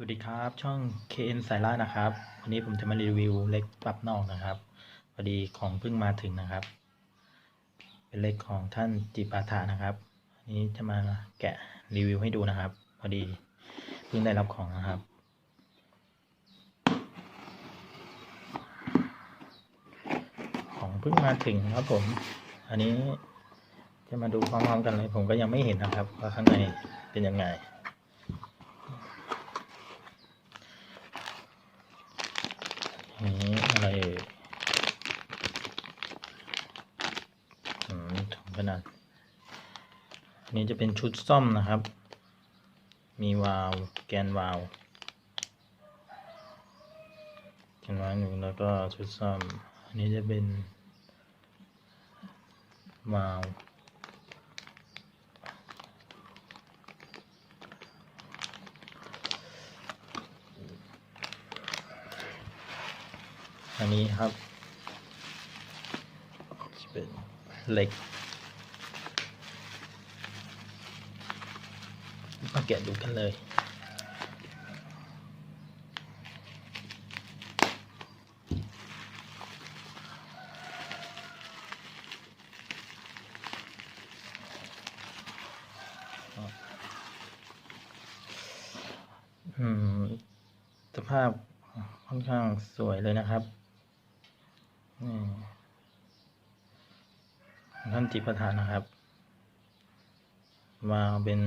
สวัสดีครับช่อง KN สายล่านะครับ วันนี้ผมจะมารีวิวเล็กปรับนอกนะครับพอดีของเพิ่งมาถึงนะครับ เป็นเล็กของท่านจิปาถานะครับอันนี้จะมาแกะรีวิวให้ดูนะครับ พอดีเพิ่งได้รับของนะครับ ของเพิ่งมาถึงครับผม อันนี้จะมาดูพร้อมๆกันเลย ผมก็ยังไม่เห็นนะครับว่าข้างในเป็นยังไง นี้อะไรเอ่ยอืมถุงขนาดอันนี้จะเป็นชุดซ่อมนะครับ มีวาล์วแกนวาล์วแกนวาล์วหนึ่งแล้วก็ชุดซ่อม อันนี้จะเป็นวาล์ว อันนี้ครับจะเป็นเหล็กมาแกะดูกันเลยอืมสภาพค่อนข้างสวยเลยนะครับ ท่านจิตประธานนะครับ มาเป็น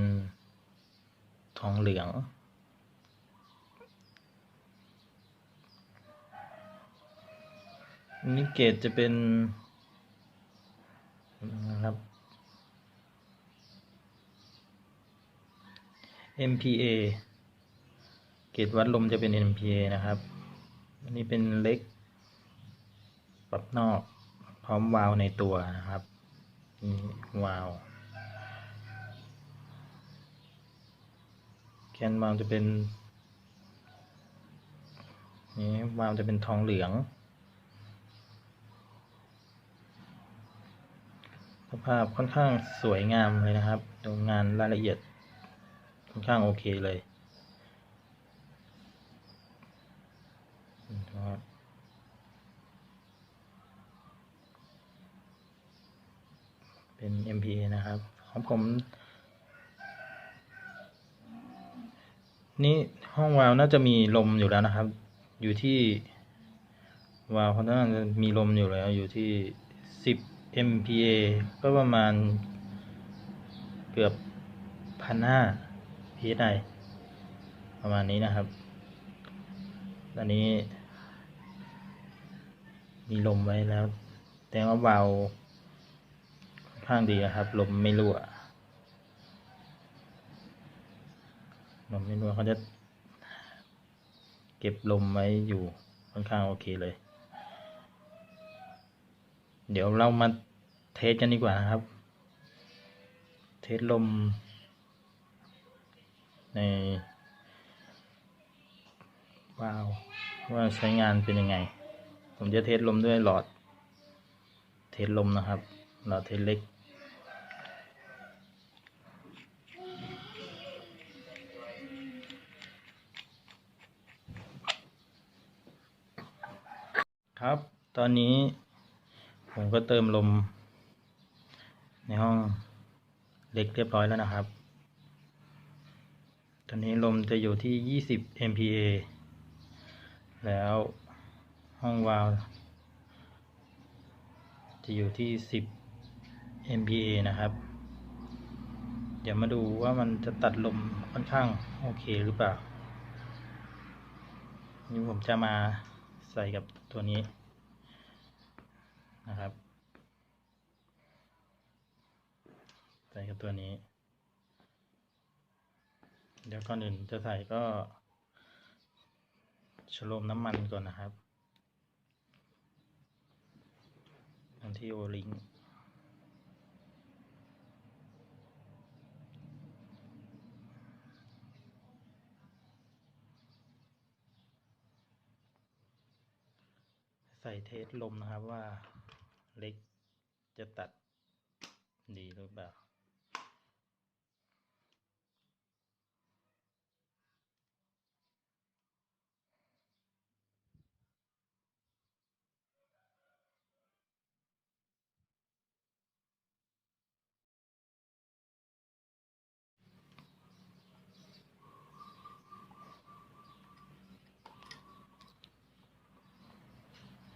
ทองเหลืองอันนี่เกรดจะเป็นนะครับ MPA เกรดวัดลมจะเป็น MPA นะครับ อันนี้เป็นเล็ก ปรับนอก พร้อมวาล์วในตัวนะครับนี่วาล์วแกนวาล์วจะเป็นนี่วาล์วจะเป็นทองเหลืองสภาพค่อนข้างสวยงามเลยนะครับ ดูงานรายละเอียดค่อนข้างโอเคเลยนะครับ เป็น MPA นะครับ ของผม นี่ห้องวาล์วน่าจะมีลมอยู่แล้วนะครับ อยู่ที่วาล์วเขาน่าจะมีลมอยู่แล้วอยู่ที่ 10 MPA ก็ประมาณเกือบพันห้า PSI ประมาณนี้นะครับอันนี้ มีลมไว้แล้ว แต่ว่าเบา ข้างดีนะครับ ลมไม่รั่ว ลมไม่รั่วเขาจะเก็บลมไว้อยู่ค่อนข้างโอเคเลย เดี๋ยวเรามาเทสกันดีกว่านะครับ เทสลม ในว้าวว่าใช้งานเป็นยังไง ผมจะเทสลมด้วยหลอด เทสลมนะครับ หลอดเทสเล็ก ครับ ตอนนี้ ผมก็เติมลม ในห้องเล็กเรียบร้อยแล้วนะครับ ตอนนี้ลมจะอยู่ที่ 20 MPA แล้วห้องวาล์วจะอยู่ที่ 10 MPA นะครับ เดี๋ยวมาดูว่ามันจะตัดลมค่อนข้างโอเคหรือเปล่า นี่ผมจะมาใส่กับตัวนี้ นะครับ ใส่กับตัวนี้ เดี๋ยวก่อนอื่นจะใส่ก็ชโลมน้ำมันก่อนนะครับอันที่โอลิง ใส่เทสลมนะครับว่าเล็กจะตัดดีหรือเปล่า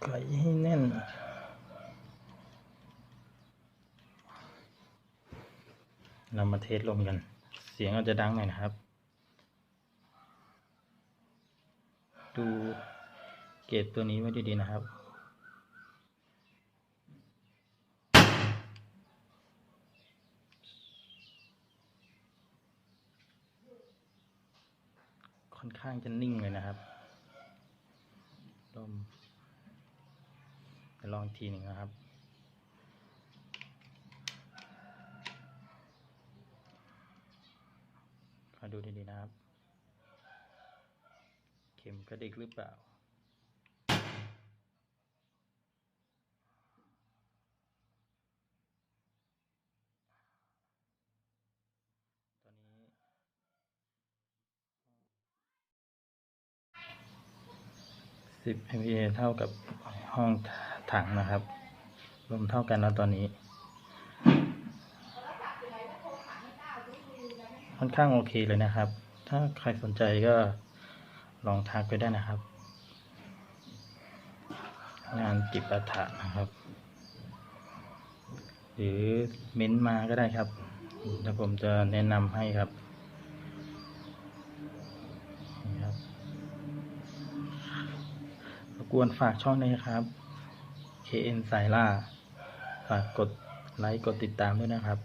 ไก่ให้แน่น เรามาเทสลมกัน เสียงอาจจะดังหน่อยนะครับ ดูเกจตัวนี้ไว้ดีๆนะครับค่อนข้างจะนิ่งเลยนะครับ ลมเดี๋ยว ลองทีหนึ่งนะครับคอดูดีๆนะครับ เข็มกระดิกหรือเปล่าตอนนี้ 10 MPa เท่ากับห้อง ถังนะครับลมเท่ากันแล้วตอนนี้ ค่อนข้างโอเคเลยนะครับ ถ้าใครสนใจก็ลองทักไปได้นะครับ งานจิปาถะนะครับ หรือเม้นต์มาก็ได้ครับเดี๋ยวผมจะแนะนำให้ครับนี่ครับรบกวนฝากช่องนี้ครับ KN สายล่า ฝากกดไลค์ กดติดตามด้วยนะครับ